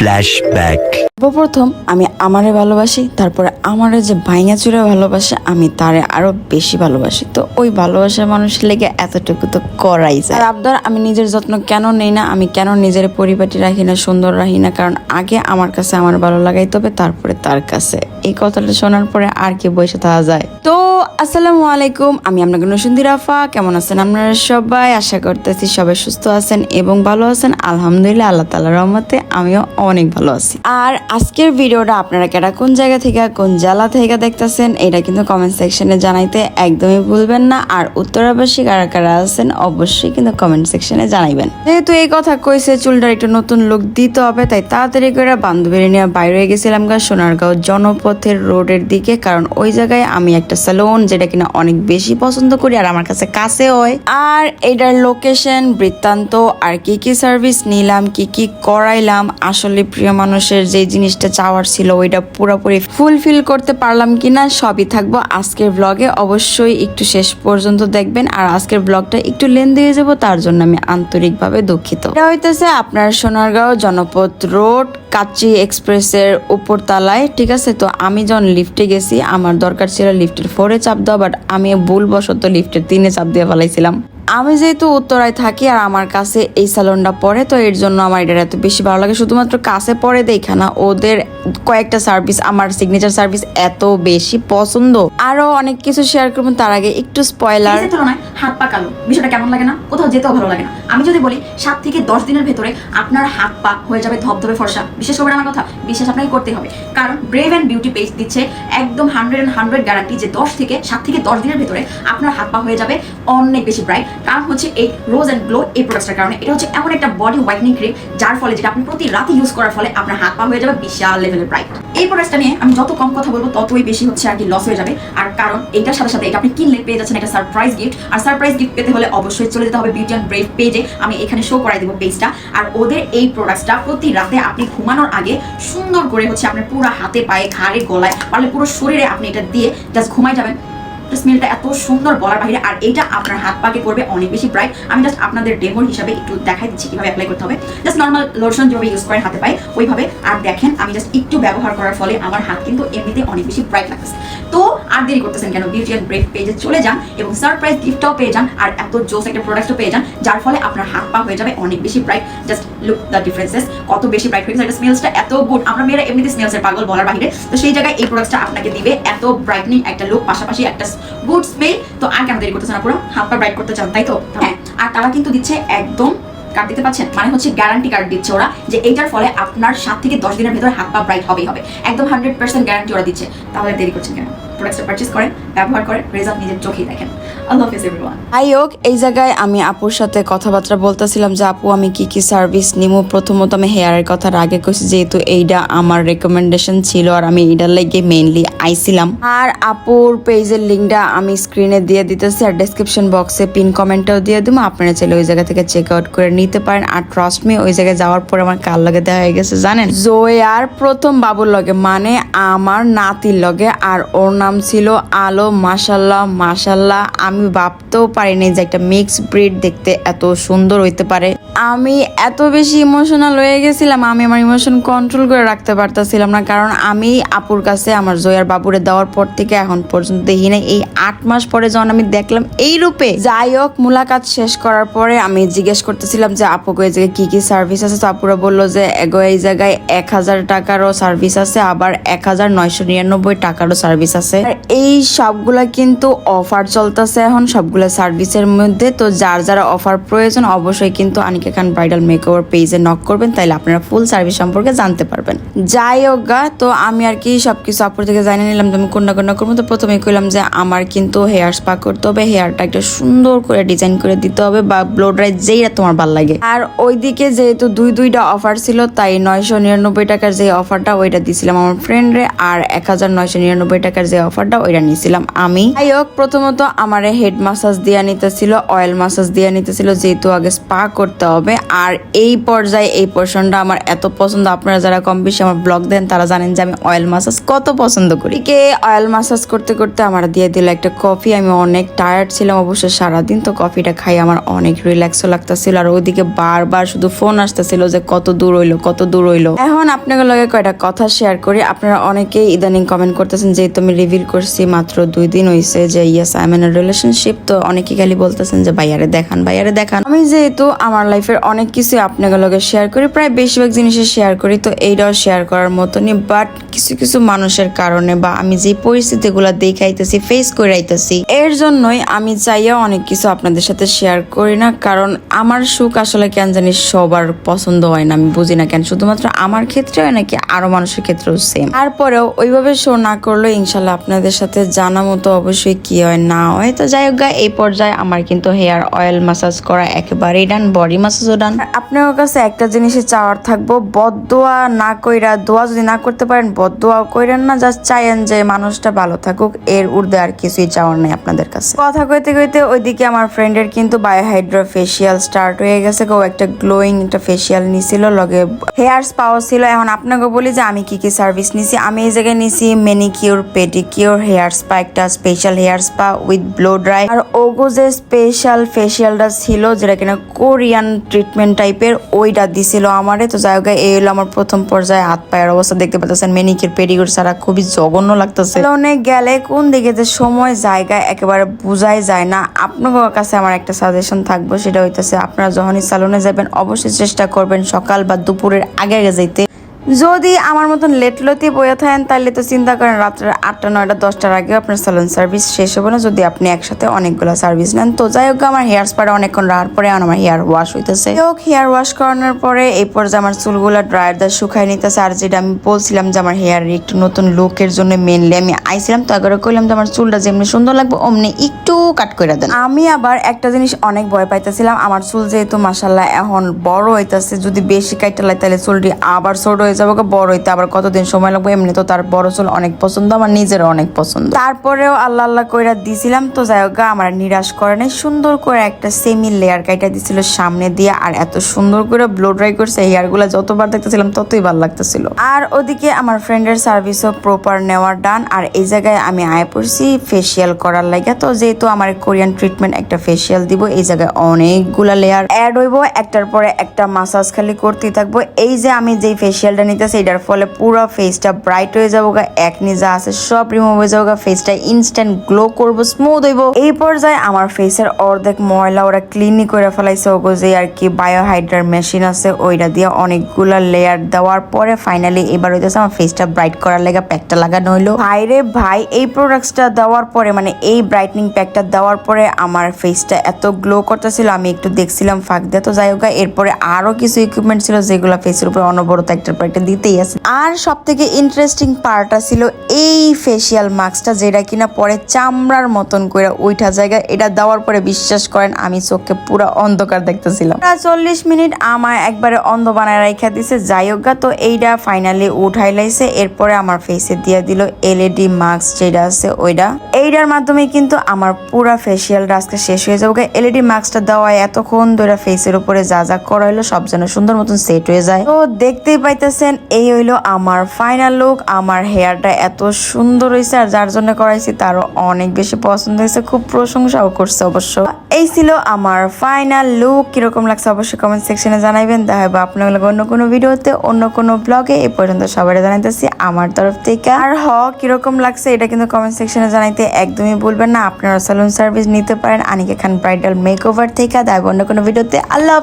Flashback. সর্বপ্রথম আমি আমারে ভালোবাসি, তারপরে আমারে যে ভাইয়া চুরে ভালোবাসে, আমি তারে আরও বেশি ভালোবাসি। তো ওই ভালোবাসার মানুষের লেগে এতটুকু তো করাই যায়। আবদার, আমি নিজের যত্ন কেন নেই না, আমি কেন নিজের পরিপাটি রাখি না, সুন্দর রাখি না, কারণ আগে আমার কাছে আমার ভালো লাগাই তবে তারপরে তার কাছে। এই কথাটা শোনার পরে আর কি বসে থাকা যায়? তো, আসসালামু আলাইকুম, আমি আপনাকে নসুন্দি রাফা, কেমন আছেন আপনারা সবাই? আশা করতেছি সবাই সুস্থ আছেন এবং ভালো আছেন। আলহামদুলিল্লাহ, আল্লাহ তাআলার রহমতে আমিও অনেক ভালো আছি। আর আজকের ভিডিওটা আপনারা কেটা কোন জায়গা থেকে, কোন জেলা থেকে দেখতেছেন, এটা কিন্তু কমেন্ট সেকশনে জানাইতে একদমই ভুলবেন না। আর উত্তরাবাসী কারা কারা আছেন, অবশ্যই কিন্তু কমেন্ট সেকশনে জানাইবেন। যেহেতু এই কথা কইছে, চুলটার একটু নতুন লুক দিতে হবে, তাই তাড়াতাড়ি করে বান্ধবীর নিয়ে বাইরে গেছিলাম গা, সোনারগাঁও জনপথের রোডের দিকে, কারণ ওই জায়গায় আমি একটা স্যালুন যেটা কিনা অনেক বেশি পছন্দ করি আর আমার কাছে কাছে হয়। আর এটার লোকেশন বৃত্তান্ত, আর কি কি সার্ভিস নিলাম, কি কি করাইলাম, আসলে প্রিয় মানুষের যে জিনিসটা চাওয়ার ছিল ওইটা পুরোপুরি ফুলফিল করতে পারলাম কিনা সবই থাকব আজকের ব্লগে অবশ্যই একটু শেষ পর্যন্ত দেখবেন, আর আজকের ব্লগটা একটু লেন দিয়ে যাব, তার জন্য আমি আন্তরিকভাবে দুঃখিত। এটা হইতেছে আপনার সোনারগাঁও জনপথ রোড কাচ্চি এক্সপ্রেসের উপর তালায় ঠিক আছে? তো আমি যখন লিফটে গেছি, আমার দরকার ছিল লিফটের ফোরে চাপ দেওয়া বাট আমি ভুলবশত লিফটের তিনে চাপ দিয়ে ফেলাইছিলাম। আমি যেহেতু উত্তরায় থাকি আর আমার কাছে এই স্যালনটা পড়ে তো এর জন্য আমার এটা এত বেশি ভালো লাগে। শুধুমাত্র কাছে পড়ে দেখা না, ওদের কয়েকটা সার্ভিস আমার সিগনেচার সার্ভিস এত বেশি পছন্দ। আরও অনেক কিছু শেয়ার করব, তার আগে একটু স্পয়লার তুলনায় হাত পা কালো, বিষয়টা কেমন লাগে না? কোথাও যেতেও ভালো লাগে না। আমি যদি বলি, সাত থেকে দশ দিনের ভেতরে আপনার হাত পা হয়ে যাবে ধবধবে ফর্সা। বিশেষ করে আমার কথা? বিশ্বাস আপনাকে করতে হবে। কারণ ব্রেভ অ্যান্ড বিউটি পেজ দিচ্ছে একদম হান্ড্রেড অ্যান্ড হান্ড্রেড গ্যারান্টি যে দশ থেকে, সাত থেকে দশ দিনের ভেতরে আপনার হাত পা হয়ে যাবে অনেক বেশি ব্রাইট কারণ হচ্ছে এই রোজ অ্যান্ড গ্লো এই প্রোডাক্টটার কারণে। এটা হচ্ছে এমন একটা বডি হোয়াইটনিং ক্রিম যার ফলে যেটা আপনি প্রতি রাতে ইউজ করার ফলে আপনার হাত পা হয়ে যাবে বিশাল লেভেলের ব্রাইট এই প্রোডাক্টটা নিয়ে আমি যত কম কথা বলব, ততই বেশি হচ্ছে আর কি লস হয়ে যাবে। আর কারণ এটার সাথে সাথে এটা আপনি কিনলে পেয়ে যাচ্ছেন একটা সারপ্রাইজ গিফট আর সারপ্রাইজ গিফট পেতে হলে অবশ্যই চলে যেতে হবে বিউটি অ্যান্ড ব্রেভ পেজে আমি এখানে শো করাই দেবো পেজটা আর ওদের এই প্রোডাক্টটা প্রতি রাতে আপনি ঘুমানোর আগে সুন্দর করে হচ্ছে আপনার পুরো হাতে পায়ে, ঘাড়ে, গলায়, পারলে পুরো শরীরে আপনি এটা দিয়ে জাস্ট ঘুমাই যাবেন। স্মেলটা এত সুন্দর বলার বাইরে আর এইটা আপনার হাত পাকে করবে অনেক বেশি ব্রাইট আমি জাস্ট আপনাদের ডেমোর হিসাবে একটু দেখাই দিচ্ছি কীভাবে অ্যাপ্লাই করতে হবে। জাস্ট নর্মাল লোশন যেভাবে ইউজ করেন হাতে পাই ওইভাবে। আর দেখেন, আমি জাস্ট একটু ব্যবহার করার ফলে আমার হাত কিন্তু এমনিতে অনেক বেশি ব্রাইট লাগছে তো আর দেরি করতেছেন কেন? বিউটি অ্যান্ড ব্রেক পেজে চলে যান এবং সারপ্রাইজ গিফটটাও পেয়ে যান আর এত জোস একটা প্রোডাক্টও পেয়ে যান যার ফলে আপনার হাত পা হয়ে যাবে অনেক বেশি bright just look the differences কত বেশি ব্রাইট হয়ে গেছে স্মেলসটা এত গুড আমরা মেয়েরা এমনিতে স্মেলসের পাগল বলার বাইরে। তো সেই জায়গায় এই প্রোডাক্টটা আপনাকে দিবে এত ব্রাইটনিং একটা লুক পাশাপাশি একটা গুড স্মেল তো আর কেন দেরি করতেছেন না পুরো হাত পা ব্রাইট করতে চান তাই তো? হ্যাঁ আর তারা কিন্তু দিচ্ছে একদম কার্ড দিতে পাচ্ছেন মানে হচ্ছে গ্যারান্টি কার্ড দিচ্ছে ওরা যে এইটার ফলে আপনার সাত থেকে দশ দিনের ভিতরে হাত পা ব্রাইট হবেই হবে। একদম হান্ড্রেড পার্সেন্ট গ্যারান্টি ওরা দিচ্ছে। তাহলে দেরি করছেন কেন? প্রোডাক্টটা পারচেস করেন, ব্যবহার করেন রেজাল্ট নিজের চোখেই দেখেন। যাই হোক এই জায়গায় আমি আপুর সাথে কথাবার্তা বলতেছিলাম যে আপু, আমি কি কি সার্ভিস নিব প্রথমত আমি হেয়ারের কথার আগে কইছি, যেহেতু এইটা আমার রেকমেন্ডেশন ছিল আর আমি এইটার লাগে মেইনলি আইছিলাম। আর আপুর পেজের লিঙ্কটা আমি স্ক্রিনে দিয়ে দিতেছি আর ডেসক্রিপশন বক্সে পিন কমেন্টটাও দিয়ে দিব। আপনারা চাইলে ওই জায়গা থেকে চেক আউট করে নিতে পারেন। আর ট্রাস্ট মি ওই জায়গায় যাওয়ার পর আমার কার লগে দেওয়া হয়ে গেছে, জানেন? জোয়ার প্রথম বাবুর লগে মানে আমার নাতির লগে, আর ওর নাম ছিল আলো মাসাল্লাহ মাসাল্লাহ আমি ভাবতেও পারিনি যে একটা মিক্স ব্রিড দেখতে এত সুন্দর হইতে পারে। আমি এত বেশি ইমোশনাল হয়ে গেছিলাম, আমি আমার ইমোশন কন্ট্রোল করে রাখতে পারতাছিলাম না, কারণ আমি আপুর কাছে আমার জয়ার বাবুরে দেওয়ার পর থেকে এখন পর্যন্ত দেখি নাই। এই আট মাস পরে যখন আমি দেখলাম এই রূপে, যাই হোক, মুলাকাত শেষ করার পরে আমি জিজ্ঞেস করতেছিলাম যে আপুকে এই জায়গায় কি কি সার্ভিস আছে? তো আপুরা বলল যে, এগো, এই জায়গায় এক হাজার টাকারও সার্ভিস আছে, আবার এক হাজার নয়শো নিরানব্বই টাকারও সার্ভিস আছে। এই সবগুলা কিন্তু অফার চলতেছে এখন সবগুলা সার্ভিসের মধ্যে। তো যার যারা অফার প্রয়োজন, অবশ্যই কিন্তু আনিকা খান ব্রাইডাল মেকওভার পেজে নক করবেন। তাইলে আপনারা ফুল সার্ভিস সম্পর্কে জানতে পারবেন। যাই হোক গা, তো আমি আর কি সবকিছু আপুর থেকে জানিয়ে নিলাম যে আমি কোনটা কোনটা করব। তো প্রথমে কইলাম যে আমার কিন্তু হেয়ার স্পা করতে হবে হেয়ারটা একটা সুন্দর করে ডিজাইন করে দিতে হবে বা ব্লো ড্রাই যেইটা তোমার ভালো লাগে। আর ওইদিকে যেহেতু দুই দুইটা অফার ছিল, তাই নয়শো নিরানব্বই টাকার যে অফারটা ওইটা দিছিলাম আমার ফ্রেন্ডরে আর এক হাজার নয়শো নিরানব্বই টাকার যে অফারটা ওইটা নিয়েছিলাম আমি। যাই হোক, প্রথমত আমার হেড মাসাজ দিয়ে নিতেছিল অয়েল মাসাজ দিয়ে নিতেছিল যেহেতু আগে স্পা করতে হবে। আর এই পর্যায়ে এই পোর্শনটা আমার এত পছন্দ, আপনারা যারা কম বেশি আমার ব্লগ দেন তারা জানেন যে আমি অয়েল মাসাজ কত পছন্দ করি। কে অয়েল মাসাজ করতে করতে আমার দিয়ে দিল একটা কফি আমি অনেক টায়ার্ড ছিলাম অবশ্য সারাদিন, তো কফিটা খাই আমার অনেক রিল্যাক্সও লাগতেছিল। আর ওইদিকে বারবার শুধু ফোন আসতেছিল যে কত দূর হইল, কত দূর হইল। এখন আপনাদের লগে কয়টা কথা শেয়ার করি। আপনারা অনেকেই ইদানিং কমেন্ট করতেছেন যেহেতু আমি রিভিল করছি, মাত্র দুই দিন হয়েছে যে ইয়েস আই এম রিলেশনশিপ তো অনেকে খালি বলতেছেন যে, ভাইয়ারে দেখান ভাইয়ারে দেখান। আমি যেহেতু আমার লাইফের অনেক কিছু আপনাদের লগে শেয়ার করি, প্রায় বেশিরভাগ জিনিসে শেয়ার করি, তো এইটাও শেয়ার করার মতনই। বাট কিছু কিছু মানুষের কারণে বা আমি যে পরিস্থিতিগুলো দেখাইতেছি ফেস করে আইতেছি এর জন্যই আমি চাইয়া অনেক কিছু আপনাদের সাথে শেয়ার করি না, কারণ আমার সুখ আসলে কেন জানি সবার পছন্দ হয় না, আমি বুঝি না কেন, শুধুমাত্র আমার ক্ষেত্রে হয় নাকি আরও মানুষের ক্ষেত্রেও সেম তারপরেও ওইভাবে শো না করলে ইনশাল্লাহ আপনাদের সাথে জানা মতো অবশ্যই কি হয়, না হয়, তো যাই হোক এই পর্যায়ে আমার কিন্তু হেয়ার অয়েল মাসাজ করা একেবারেই ডান বডি মাসাজও ডান আপনার কাছে একটা জিনিসে চাওয়ার থাকব, বদোয়া না কইরা, দোয়া যদি না করতে পারেন, বদোয়াও কইরেন না জাস্ট চাইেন যে মানুষটা ভালো থাকুক, এর ঊর্ধ্বে আর কিছুই চাওয়ার নেই আপনাদের কাছে। কথা কইতে কইতে ওইদিকে আমার ফ্রেন্ডের কিন্তু বায়োহাইড্রো ফেসিয়াল স্টার্ট হয়ে গেছে কেউ একটা গ্লোয়িং একটা ফেসিয়াল নিছিল, লগে হেয়ার স্পাও ছিল। এখন আপনাকে বলি যে আমি কি কি সার্ভিস নিছি, আমি এই জায়গায় নিছি মেনিকিউর পেডিকিউর হেয়ার স্পা একটা special hair spa with blow dry আর ওগো যে স্পেশাল ফেসিয়ালটা ছিল, যেটা কিনা কোরিয়ান ট্রিটমেন্ট টাইপের ওইটা দিছিল আমারে। তো যাই হোক, এই হলো আমার প্রথম পর্যায়ে হাত পায়ের অবস্থা। দেখতে পাচ্ছেন মেনিকিউর পেডিকিউর ছাড়া খুবই জঘন্য। লাগতেছে। অনেক গেলে কোন দিকে যে সময়, জায়গা একেবারে বোঝাই যায় না। আপনার কাছে আমার একটা সাজেশন থাকব, সেটা হইতেছে আপনারা যখনই সালনে যাবেন, অবশ্যই চেষ্টা করবেন সকাল বা দুপুরের আগে আগে যাইতে। যদি আমার মতন লেট লতি বইয়া থাকেন তাহলে তো চিন্তা করেন রাত্রে আটটা, নয়টা, দশটার আগে আপনার সালন সার্ভিস শেষ হবে না। যদি আপনি একসাথে অনেকগুলো সার্ভিস নেন, তো যাই হোক, আমার হেয়ার স্পারে অনেকক্ষণ রাহার পরে আমার হেয়ার ওয়াশ হইতেছে। হোক হেয়ার ওয়াশ করানোর পরে এই পর্যায়ে আমার চুলগুলো ড্রায়ার দিয়ে শুকাই নিতেছে। আর যেটা আমি বলছিলাম যে আমার হেয়ার একটু নতুন লুকের জন্য মেনলি আমি আইছিলাম, তো একবার কইলাম যে আমার চুলটা যেমনি সুন্দর লাগবে, অমনি একটু কাট করে দেন। আমি আবার একটা জিনিস অনেক ভয় পাইতেছিলাম। আমার চুল যেহেতু মাসাল্লাহ এখন বড় হইতাছে, যদি বেশি কাটতে লাগে তাহলে চুলটি আবার ছোট হয়ে যাবে বড় হইতে আবার কতদিন সময় লাগবে এমনি তো তার বড় চুল অনেক পছন্দ, আমার নিজেরও অনেক পছন্দ। তারপরেও আল্লাহ আল্লাহ কইরা দিছিলাম, তো যাই হোক আমার নিরাশ করে নাই। সুন্দর করে একটা সেমি লেয়ার কাইটা দিছিল সামনে দিয়ে, আর এত সুন্দর করে ব্লো ড্রাই করছে হেয়ারগুলা যতবার দেখতেছিলাম ততই ভালো লাগতেছিল। আর ওদিকে আমার ফ্রেন্ডের সার্ভিসও প্রপার নেওয়ার ডান আর এই জায়গায় আমি আয় পড়ছি ফেসিয়াল করার লাগে তো যেহেতু আমার কোরিয়ান ট্রিটমেন্ট একটা ফেসিয়াল দিব, এই জায়গায় অনেকগুলা লেয়ার অ্যাড হইব, একটার পরে একটা মাসাজ খালি করতেই থাকব। এই যে আমি যেই ফেসিয়ালটা নিতেছি এটার ফলে পুরো ফেসটা ব্রাইট হয়ে যাব গা একনি যা আছে সব রিমুভ হয়ে যাব গা ফেসটা ইনস্ট্যান্ট গ্লো করব স্মুথ হইব। এই পর্যায়ে আমার ফেসের অর্ধেক ময়লা ওরা ক্লিনই করে ফেলাইছে, ওগো যে আর কি বায়োহাইড্রার মেশিন আছে, ওইটা দিয়ে অনেকগুলা লেয়ার দেওয়ার পরে ফাইনালি এবার হইতেছে আমার ফেসটা ব্রাইট করার লেগে প্যাকটা লাগানো হইল। ভাই রে ভাই, এই প্রোডাক্টসটা দেওয়ার পরে মানে এই ব্রাইটনিং প্যাকটা দেওয়ার পরে আমার ফেসটা এত গ্লো করতেছিল, আমি একটু দেখছিলাম ফাঁক দিয়ে, তো যাই হোক এরপরে আরও কিছু ইকুইপমেন্ট ছিল যেগুলো ফেসের উপরে অনবরত একটার পর একটা দিতেই আছে। আর সব থেকে ইন্টারেস্টিং পার্টটা ছিল এই ফেসিয়াল মাস্কটা যেটা কিনা পরে চামড়ার মতন করে ওইটা জায়গায় এটা দেওয়ার পরে বিশ্বাস করেন আমি চোখে পুরো অন্ধকার দেখতেছিলাম। চল্লিশ মিনিট আমার একবারে অন্ধ বানায় রাখা দিছে। যাই হোক তো এইটা ফাইনালি উঠাই লাইছে। এরপরে আমার ফেসে দিয়ে দিল এলইডি মাস্ক যেটা আছে ওইটা এইটার মাধ্যমে কিন্তু আমার পুরা ফেসিয়ালটা আজকে শেষ হয়ে যাবে এলইডি মাস্কটা দেওয়ায় এতক্ষণ ধরে ফেসের উপরে যা যা করা হইল, সব যেন সুন্দর মতন সেট হয়ে যায়। তো দেখতেই পাইতেছেন এই হইল আমার ফাইনাল লুক আমার হেয়ারটা এত সুন্দর হয়েছে আর যার জন্য করাইছি তারও অনেক বেশি পছন্দ হয়েছে, খুব প্রশংসাও করছে অবশ্য। এই ছিল আমার ফাইনাল লুক কীরকম লাগছে অবশ্যই কমেন্ট সেকশনে জানাইবেন। দেখা হবে আপনার অন্য কোনো ভিডিওতে অন্য কোনো ব্লগে এ পর্যন্ত সবাই জানাইতেছি আমার তরফ থেকে। আর হ, কীরকম লাগছে এটা কিন্তু কমেন্ট সেকশনে জানাইতে একদমই ভুলবেন না, আপনারা সালুন সার্ভিস নিতে পারেন, Anika Khan bridal makeover থেকে। দেখা অন্য কোনো ভিডিওতে আল্লাহ।